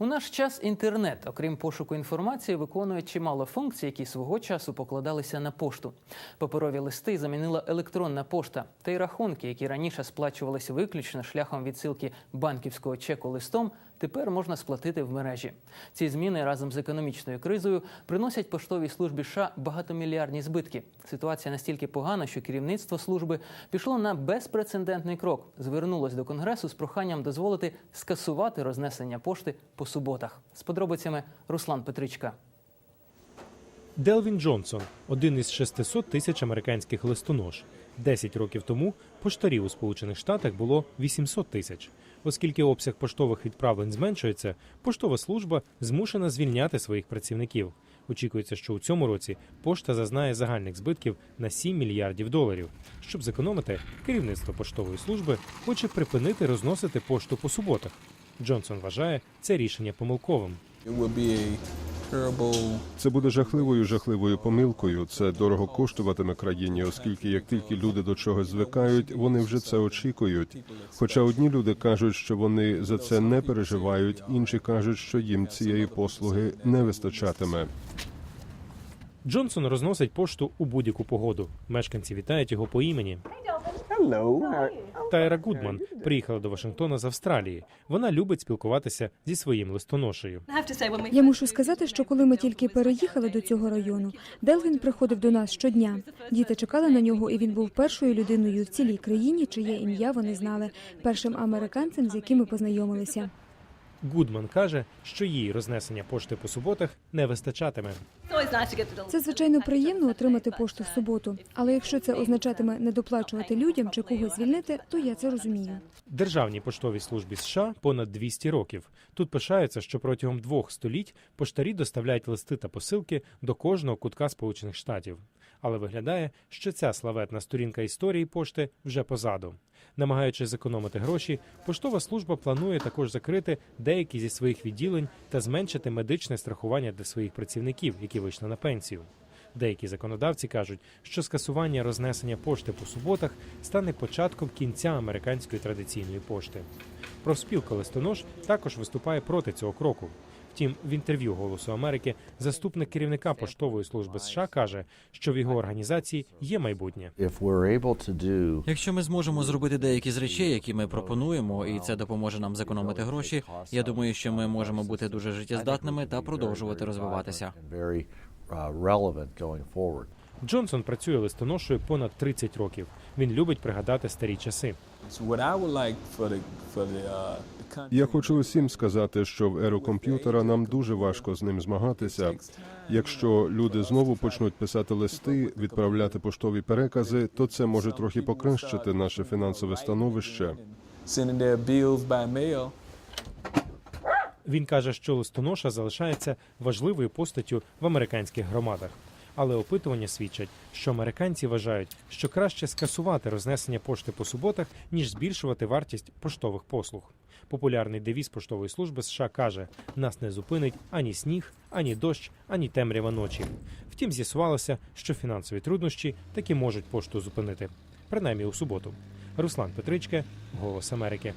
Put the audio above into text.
У наш час інтернет, окрім пошуку інформації, виконує чимало функцій, які свого часу покладалися на пошту. Паперові листи замінила електронна пошта, та й рахунки, які раніше сплачувалися виключно шляхом відсилки банківського чеку листом, тепер можна сплатити в мережі. Ці зміни разом з економічною кризою приносять поштовій службі США багатомільярдні збитки. Ситуація настільки погана, що керівництво служби пішло на безпрецедентний крок. Звернулось до конгресу з проханням дозволити скасувати рознесення пошти по суботах. З подробицями Руслан Петричка. Делвін Джонсон один із 600 тисяч американських листонож. 10 років тому поштарів у Сполучених Штатах було 800 тисяч. Оскільки обсяг поштових відправлень зменшується, поштова служба змушена звільняти своїх працівників. Очікується, що у цьому році пошта зазнає загальних збитків на 7 мільярдів доларів. Щоб зекономити, керівництво поштової служби хоче припинити розносити пошту по суботах. Джонсон вважає це рішення помилковим. Це буде жахливою жахливою помилкою. Це дорого коштуватиме країні, оскільки як тільки люди до чогось звикають, вони вже це очікують. Хоча одні люди кажуть, що вони за це не переживають, інші кажуть, що їм цієї послуги не вистачатиме. Джонсон розносить пошту у будь-яку погоду. Мешканці вітають його по імені. Тайра Гудман приїхала до Вашингтона з Австралії. Вона любить спілкуватися зі своїм листоношею. Я мушу сказати, що коли ми тільки переїхали до цього району, Делвін приходив до нас щодня. Діти чекали на нього, і він був першою людиною в цілій країні, чиє ім'я вони знали, першим американцем, з яким ми познайомилися. Гудман каже, що їй рознесення пошти по суботах не вистачатиме. Це звичайно приємно отримати пошту в суботу, але якщо це означатиме не доплачувати людям чи когось звільнити, то я це розумію. Державній поштовій службі США понад 200 років. Тут пишаються, що протягом двох століть поштарі доставляють листи та посилки до кожного кутка Сполучених Штатів. Але виглядає, що ця славетна сторінка історії пошти вже позаду. Намагаючись зекономити гроші, поштова служба планує також закрити деякі зі своїх відділень та зменшити медичне страхування для своїх працівників, які вийшли на пенсію. Деякі законодавці кажуть, що скасування рознесення пошти по суботах стане початком кінця американської традиційної пошти. Профспілка листонож також виступає проти цього кроку. Втім, в інтерв'ю Голосу Америки заступник керівника поштової служби США каже, що в його організації є майбутнє. Якщо ми зможемо зробити деякі з речей, які ми пропонуємо, і це допоможе нам зекономити гроші, я думаю, що ми можемо бути дуже життєздатними та продовжувати розвиватися. Джонсон працює листоношою понад 30 років. Він любить пригадати старі часи. Uh, Я хочу усім сказати, що в еру комп'ютера нам дуже важко з ним змагатися. Якщо люди знову почнуть писати листи, відправляти поштові перекази, то це може трохи покращити наше фінансове становище. Він каже, що листоноша залишається важливою постаттю в американських громадах. Але опитування свідчать, що американці вважають, що краще скасувати рознесення пошти по суботах, ніж збільшувати вартість поштових послуг. Популярний девіз поштової служби США каже: нас не зупинить ані сніг, ані дощ, ані темрява ночі. Втім, з'ясувалося, що фінансові труднощі таки можуть пошту зупинити, принаймні у суботу. Руслан Петричка, Голос Америки.